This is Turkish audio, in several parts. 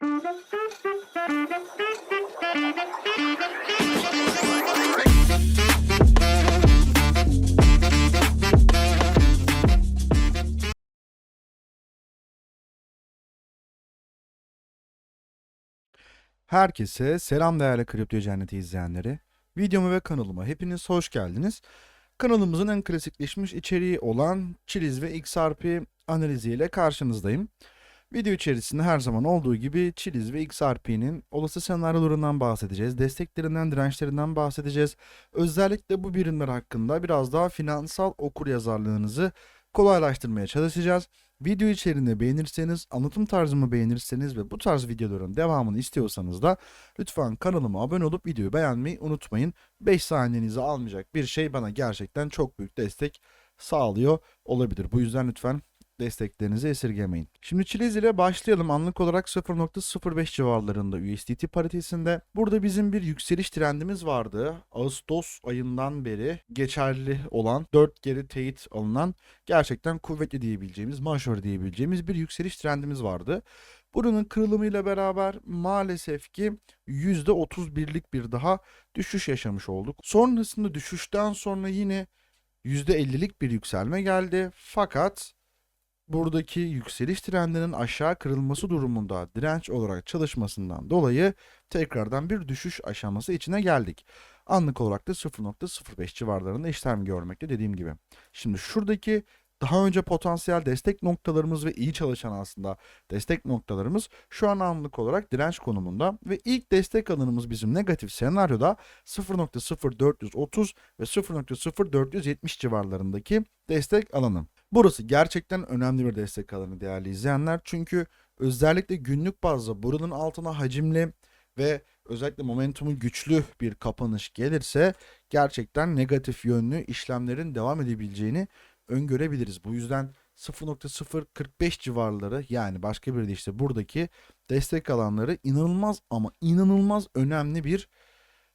Herkese selam değerli Kripto Cenneti izleyenleri. Videoma ve kanalıma hepiniz hoş geldiniz. Kanalımızın en klasikleşmiş içeriği olan Chiliz ve XRP analiziyle karşınızdayım. Video içerisinde her zaman olduğu gibi Chiliz ve XRP'nin olası senaryolarından bahsedeceğiz, desteklerinden, dirençlerinden bahsedeceğiz. Özellikle bu birimler hakkında biraz daha finansal okuryazarlığınızı kolaylaştırmaya çalışacağız. Video içeriğini beğenirseniz, anlatım tarzımı beğenirseniz ve bu tarz videoların devamını istiyorsanız da lütfen kanalıma abone olup videoyu beğenmeyi unutmayın. 5 saniyenizi almayacak bir şey bana gerçekten çok büyük destek sağlıyor olabilir. Bu yüzden lütfen desteklerinizi esirgemeyin. Şimdi Chiliz ile başlayalım. Anlık olarak 0.05 civarlarında USDT paritesinde. Burada bizim bir yükseliş trendimiz vardı. Ağustos ayından beri geçerli olan 4 geri teyit alınan gerçekten kuvvetli diyebileceğimiz, majör diyebileceğimiz bir yükseliş trendimiz vardı. Buranın kırılımıyla beraber maalesef ki %31'lik bir daha düşüş yaşamış olduk. Sonrasında düşüşten sonra yine %50'lik bir yükselme geldi. Fakat buradaki yükseliş trendinin aşağı kırılması durumunda direnç olarak çalışmasından dolayı tekrardan bir düşüş aşaması içine geldik. Anlık olarak da 0.05 civarlarında işlem görmekte dediğim gibi. Şimdi şuradaki daha önce potansiyel destek noktalarımız ve iyi çalışan aslında destek noktalarımız şu an anlık olarak direnç konumunda ve ilk destek alanımız bizim negatif senaryoda 0.0430 ve 0.0470 civarlarındaki destek alanı. Burası gerçekten önemli bir destek alanı değerli izleyenler. Çünkü özellikle günlük bazda buranın altına hacimli ve özellikle momentumu güçlü bir kapanış gelirse gerçekten negatif yönlü işlemlerin devam edebileceğini öngörebiliriz. Bu yüzden 0.045 civarları yani başka bir de işte buradaki destek alanları inanılmaz ama inanılmaz önemli bir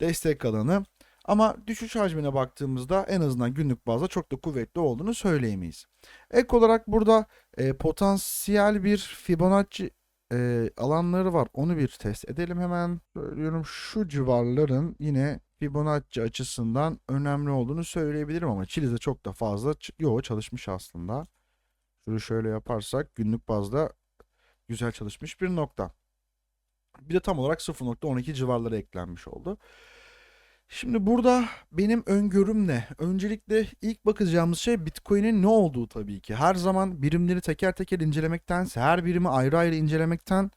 destek alanı. Ama düşüş hacmine baktığımızda en azından günlük bazda çok da kuvvetli olduğunu söyleyemeyiz. Ek olarak burada e, potansiyel bir Fibonacci e, alanları var. Onu bir test edelim hemen. Söylüyorum şu civarların yine Fibonacci açısından önemli olduğunu söyleyebilirim ama Chili'de çok da fazla yo çalışmış aslında. Şunu şöyle yaparsak günlük bazda güzel çalışmış bir nokta. Bir de tam olarak 0.12 civarları eklenmiş oldu. Şimdi burada benim öngörüm ne? Öncelikle ilk bakacağımız şey Bitcoin'in ne olduğu tabii ki. Her zaman birimleri teker teker incelemektense, her birimi ayrı ayrı incelemekten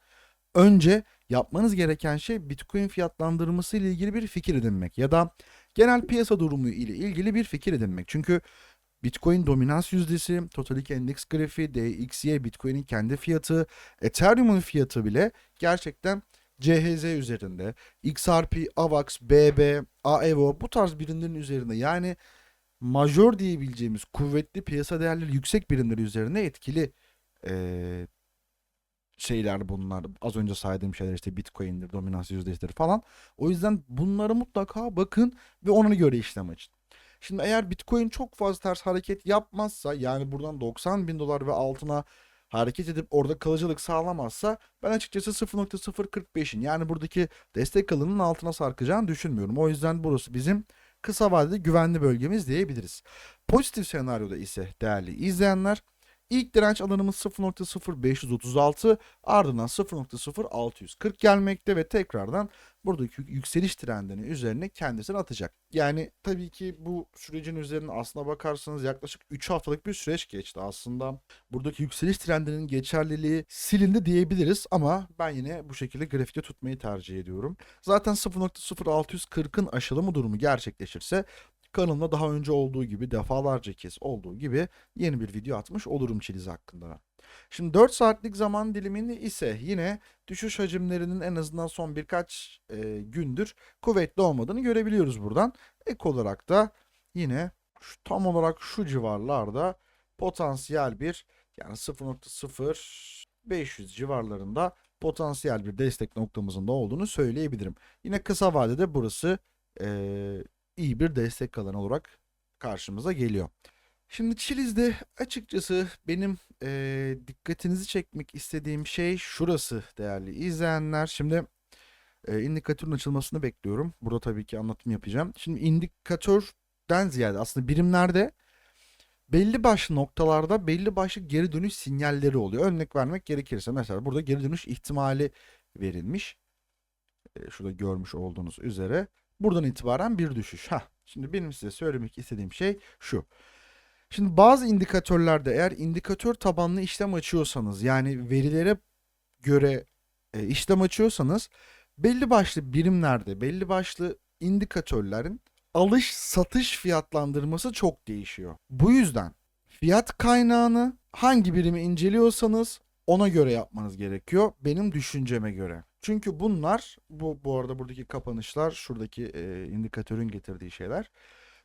önce yapmanız gereken şey Bitcoin fiyatlandırması ile ilgili bir fikir edinmek ya da genel piyasa durumu ile ilgili bir fikir edinmek. Çünkü Bitcoin dominans yüzdesi, Total Index grafiği, DXY, Bitcoin'in kendi fiyatı, Ethereum'un fiyatı bile gerçekten CHZ üzerinde, XRP, AVAX, BB, AEVO bu tarz birimlerin üzerinde yani majör diyebileceğimiz kuvvetli piyasa değerleri yüksek birimleri üzerine etkili eee, şeyler bunlar. Az önce saydığım şeyler işte Bitcoin'dir, dominans yüzdesidir falan. O yüzden bunları mutlaka bakın ve ona göre işlem açın. Şimdi eğer Bitcoin çok fazla ters hareket yapmazsa yani buradan 90 bin dolar ve altına hareket edip orada kalıcılık sağlamazsa ben açıkçası 0.045'in yani buradaki destek alanının altına sarkacağını düşünmüyorum. O yüzden burası bizim kısa vadede güvenli bölgemiz diyebiliriz. Pozitif senaryoda ise değerli izleyenler ilk direnç alanımız 0.0536 ardından 0.0640 gelmekte ve tekrardan buradaki yükseliş trendinin üzerine kendisini atacak. Yani tabii ki bu sürecin üzerine aslına bakarsanız yaklaşık 3 haftalık bir süreç geçti aslında. Buradaki yükseliş trendinin geçerliliği silindi diyebiliriz ama ben yine bu şekilde grafikte tutmayı tercih ediyorum. Zaten 0.0640'ın aşılımı durumu gerçekleşirse kanalımda daha önce olduğu gibi defalarca kez olduğu gibi yeni bir video atmış olurum Chiliz hakkında. Şimdi 4 saatlik zaman dilimini ise yine düşüş hacimlerinin en azından son birkaç e, gündür kuvvetli olmadığını görebiliyoruz buradan. Ek olarak da yine şu, tam olarak şu civarlarda potansiyel bir yani 0.0500 civarlarında potansiyel bir destek noktamızın da olduğunu söyleyebilirim. Yine kısa vadede burası e, iyi bir destek alanı olarak karşımıza geliyor. Şimdi Chiliz'de açıkçası benim eee, dikkatinizi çekmek istediğim şey şurası değerli izleyenler. Şimdi eee, indikatörün açılmasını bekliyorum. Burada tabii ki anlatım yapacağım. Şimdi indikatörden ziyade aslında birimlerde belli başlı noktalarda belli başlı geri dönüş sinyalleri oluyor. Örnek vermek gerekirse mesela burada geri dönüş ihtimali verilmiş. Eee, şurada görmüş olduğunuz üzere. Buradan itibaren bir düşüş. Hah, şimdi benim size söylemek istediğim şey şu. Şimdi bazı indikatörlerde eğer indikatör tabanlı işlem açıyorsanız yani verilere göre e, işlem açıyorsanız belli başlı birimlerde belli başlı indikatörlerin alış satış fiyatlandırması çok değişiyor. Bu yüzden fiyat kaynağını hangi birimi inceliyorsanız ona göre yapmanız gerekiyor benim düşünceme göre. Çünkü bunlar bu bu arada buradaki kapanışlar şuradaki e, indikatörün getirdiği şeyler.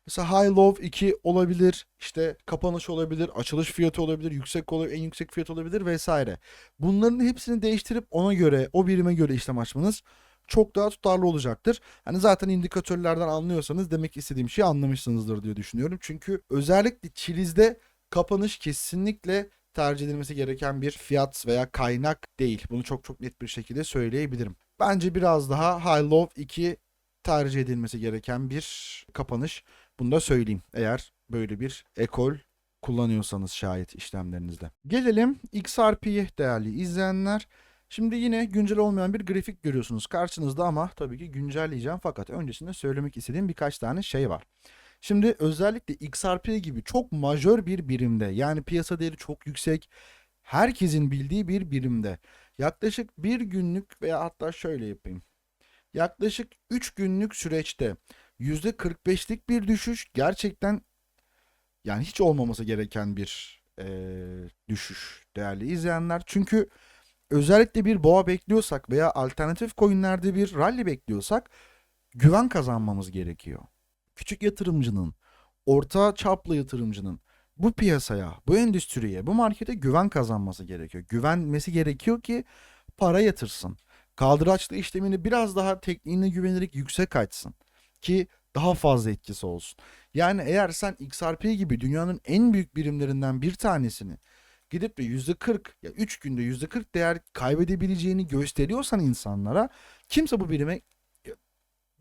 Mesela high low 2 olabilir, işte kapanış olabilir, açılış fiyatı olabilir, yüksek olabilir, en yüksek fiyat olabilir vesaire. Bunların hepsini değiştirip ona göre, o birime göre işlem açmanız çok daha tutarlı olacaktır. Hani zaten indikatörlerden anlıyorsanız demek istediğim şeyi anlamışsınızdır diye düşünüyorum. Çünkü özellikle Chiliz'de kapanış kesinlikle tercih edilmesi gereken bir fiyat veya kaynak değil. Bunu çok çok net bir şekilde söyleyebilirim. Bence biraz daha high low 2 tercih edilmesi gereken bir kapanış. Bunu da söyleyeyim eğer böyle bir ekol kullanıyorsanız şayet işlemlerinizde. Gelelim XRP'ye değerli izleyenler. Şimdi yine güncel olmayan bir grafik görüyorsunuz karşınızda ama tabii ki güncelleyeceğim fakat öncesinde söylemek istediğim birkaç tane şey var. Şimdi özellikle XRP gibi çok majör bir birimde yani piyasa değeri çok yüksek herkesin bildiği bir birimde yaklaşık bir günlük veya hatta şöyle yapayım. Yaklaşık 3 günlük süreçte %45'lik bir düşüş gerçekten yani hiç olmaması gereken bir eee, düşüş değerli izleyenler. Çünkü özellikle bir boğa bekliyorsak veya alternatif coinlerde bir rally bekliyorsak güven kazanmamız gerekiyor. Küçük yatırımcının, orta çaplı yatırımcının bu piyasaya, bu endüstriye, bu markete güven kazanması gerekiyor. Güvenmesi gerekiyor ki para yatırsın. Kaldıraçlı işlemini biraz daha tekniğine güvenerek yüksek açsın ki daha fazla etkisi olsun. Yani eğer sen XRP gibi dünyanın en büyük birimlerinden bir tanesini gidip de %40 ya 3 günde %40 değer kaybedebileceğini gösteriyorsan insanlara kimse bu birime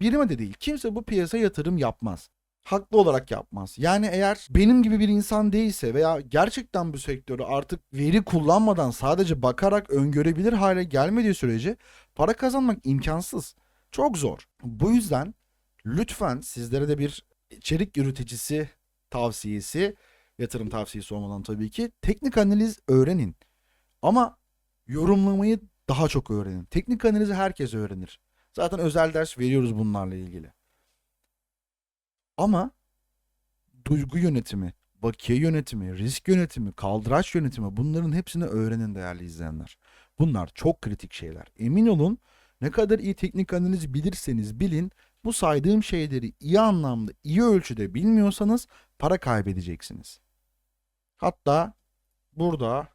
birime de değil kimse bu piyasaya yatırım yapmaz. Haklı olarak yapmaz. Yani eğer benim gibi bir insan değilse veya gerçekten bu sektörü artık veri kullanmadan sadece bakarak öngörebilir hale gelmediği sürece para kazanmak imkansız. Çok zor. Bu yüzden lütfen sizlere de bir içerik üreticisi tavsiyesi, yatırım tavsiyesi olmadan tabii ki teknik analiz öğrenin. Ama yorumlamayı daha çok öğrenin. Teknik analizi herkes öğrenir. Zaten özel ders veriyoruz bunlarla ilgili. Ama duygu yönetimi, bakiye yönetimi, risk yönetimi, kaldıraç yönetimi bunların hepsini öğrenin değerli izleyenler. Bunlar çok kritik şeyler. Emin olun ne kadar iyi teknik analiz bilirseniz bilin bu saydığım şeyleri iyi anlamda, iyi ölçüde bilmiyorsanız para kaybedeceksiniz. Hatta burada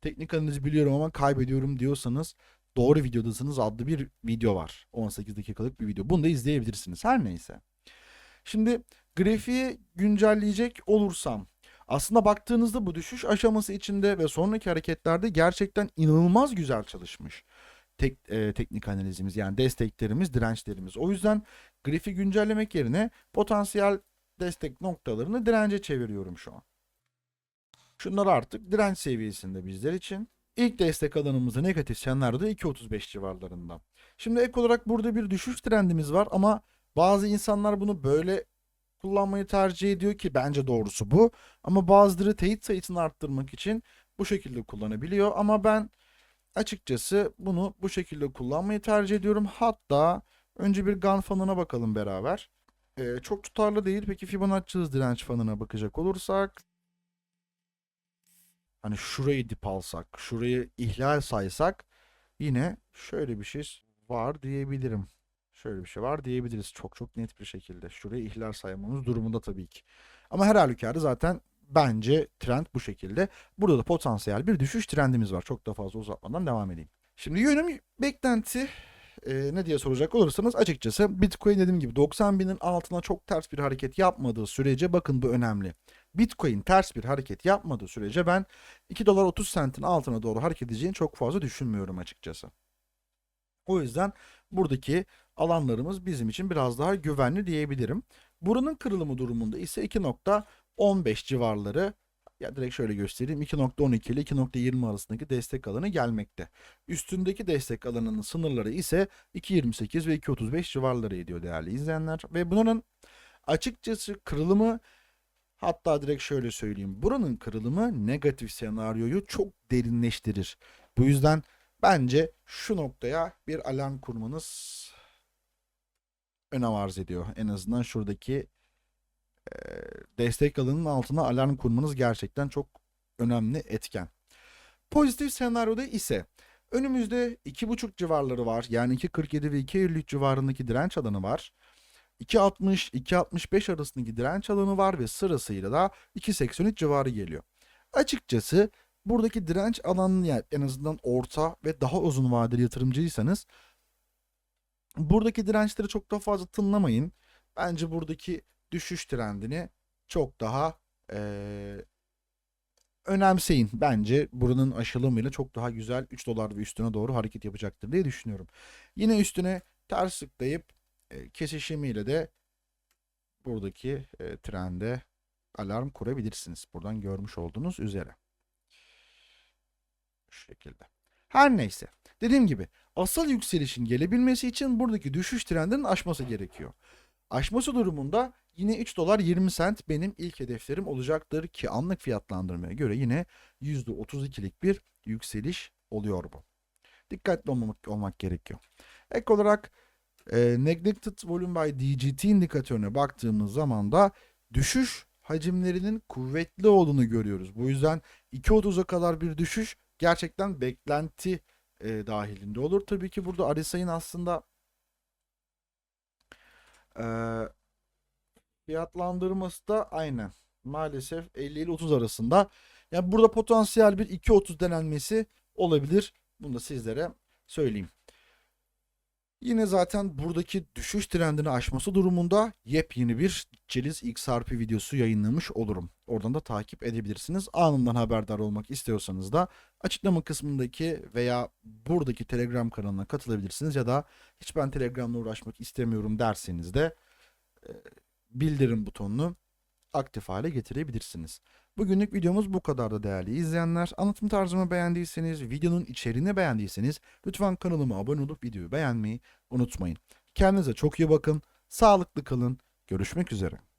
teknik analizi biliyorum ama kaybediyorum diyorsanız doğru videodasınız adlı bir video var. 18 dakikalık bir video. Bunu da izleyebilirsiniz. Her neyse. Şimdi grafiği güncelleyecek olursam aslında baktığınızda bu düşüş aşaması içinde ve sonraki hareketlerde gerçekten inanılmaz güzel çalışmış. Tek, e, teknik analizimiz yani desteklerimiz, dirençlerimiz. O yüzden grafiği güncellemek yerine potansiyel destek noktalarını dirence çeviriyorum şu an. Şunlar artık direnç seviyesinde bizler için. İlk destek alanımızda negatif senaryoda 2.35 civarlarında. Şimdi ek olarak burada bir düşüş trendimiz var ama bazı insanlar bunu böyle kullanmayı tercih ediyor ki bence doğrusu bu. Ama bazıları teyit sayısını arttırmak için bu şekilde kullanabiliyor. Ama ben açıkçası bunu bu şekilde kullanmayı tercih ediyorum. Hatta önce bir gun fanına bakalım beraber. Ee, çok tutarlı değil. Peki Fibonacci hız direnç fanına bakacak olursak hani şurayı dip alsak, şurayı ihlal saysak yine şöyle bir şey var diyebilirim. Şöyle bir şey var diyebiliriz çok çok net bir şekilde. Şurayı ihlal saymamız durumunda tabii ki. Ama her halükarda zaten bence trend bu şekilde. Burada da potansiyel bir düşüş trendimiz var. Çok da fazla uzatmadan devam edeyim. Şimdi yönüm beklenti e, ne diye soracak olursanız açıkçası Bitcoin dediğim gibi 90 binin altına çok ters bir hareket yapmadığı sürece bakın bu önemli. Bitcoin ters bir hareket yapmadığı sürece ben 2 dolar 30 sentin altına doğru hareket edeceğini çok fazla düşünmüyorum açıkçası. O yüzden buradaki alanlarımız bizim için biraz daha güvenli diyebilirim. Buranın kırılımı durumunda ise 2.15 civarları ya direkt şöyle göstereyim 2.12 ile 2.20 arasındaki destek alanı gelmekte. Üstündeki destek alanının sınırları ise 2.28 ve 2.35 civarları ediyor değerli izleyenler. Ve bunun açıkçası kırılımı hatta direkt şöyle söyleyeyim. Buranın kırılımı negatif senaryoyu çok derinleştirir. Bu yüzden bence şu noktaya bir alarm kurmanız önem arz ediyor. En azından şuradaki destek alanının altına alarm kurmanız gerçekten çok önemli etken. Pozitif senaryoda ise önümüzde 2.5 civarları var. Yani 2.47 ve 2.53 civarındaki direnç alanı var. 2.60, 2.65 arasındaki direnç alanı var ve sırasıyla da 2.83 civarı geliyor. Açıkçası buradaki direnç alanını yani en azından orta ve daha uzun vadeli yatırımcıysanız buradaki dirençleri çok da fazla tınlamayın. Bence buradaki düşüş trendini çok daha eee, önemseyin. Bence buranın aşılımıyla çok daha güzel 3 dolar ve üstüne doğru hareket yapacaktır diye düşünüyorum. Yine üstüne ters tıklayıp e, kesişimiyle de buradaki e, trende alarm kurabilirsiniz. Buradan görmüş olduğunuz üzere. Şu şekilde. Her neyse. Dediğim gibi asıl yükselişin gelebilmesi için buradaki düşüş trendinin aşması gerekiyor. Aşması durumunda yine 3 dolar 20 sent benim ilk hedeflerim olacaktır ki anlık fiyatlandırmaya göre yine %32'lik bir yükseliş oluyor bu. Dikkatli olmak, olmak gerekiyor. Ek olarak e, Neglected Volume by DGT indikatörüne baktığımız zaman da düşüş hacimlerinin kuvvetli olduğunu görüyoruz. Bu yüzden 2.30'a kadar bir düşüş gerçekten beklenti e, dahilinde olur. Tabii ki burada RSI'nin aslında e, fiyatlandırması da aynen. Maalesef 50 ile 30 arasında. Yani burada potansiyel bir 2.30 denenmesi olabilir. Bunu da sizlere söyleyeyim. Yine zaten buradaki düşüş trendini aşması durumunda yepyeni bir Celiz XRP videosu yayınlamış olurum. Oradan da takip edebilirsiniz. Anından haberdar olmak istiyorsanız da açıklama kısmındaki veya buradaki Telegram kanalına katılabilirsiniz ya da hiç ben Telegram'la uğraşmak istemiyorum derseniz de e, bildirim butonunu aktif hale getirebilirsiniz. Bugünlük videomuz bu kadar da değerli izleyenler. Anlatım tarzımı beğendiyseniz, videonun içeriğini beğendiyseniz lütfen kanalıma abone olup videoyu beğenmeyi unutmayın. Kendinize çok iyi bakın, sağlıklı kalın, görüşmek üzere.